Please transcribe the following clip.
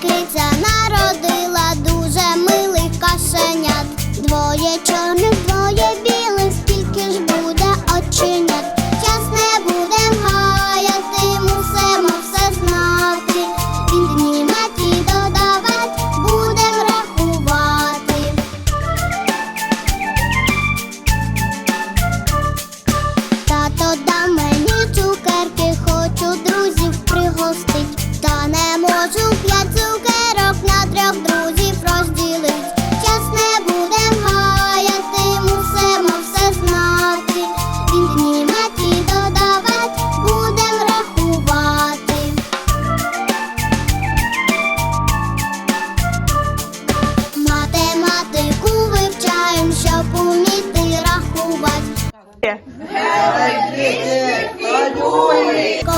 криця народила дуже милих кошенят, двоє чорних, двоє. Коли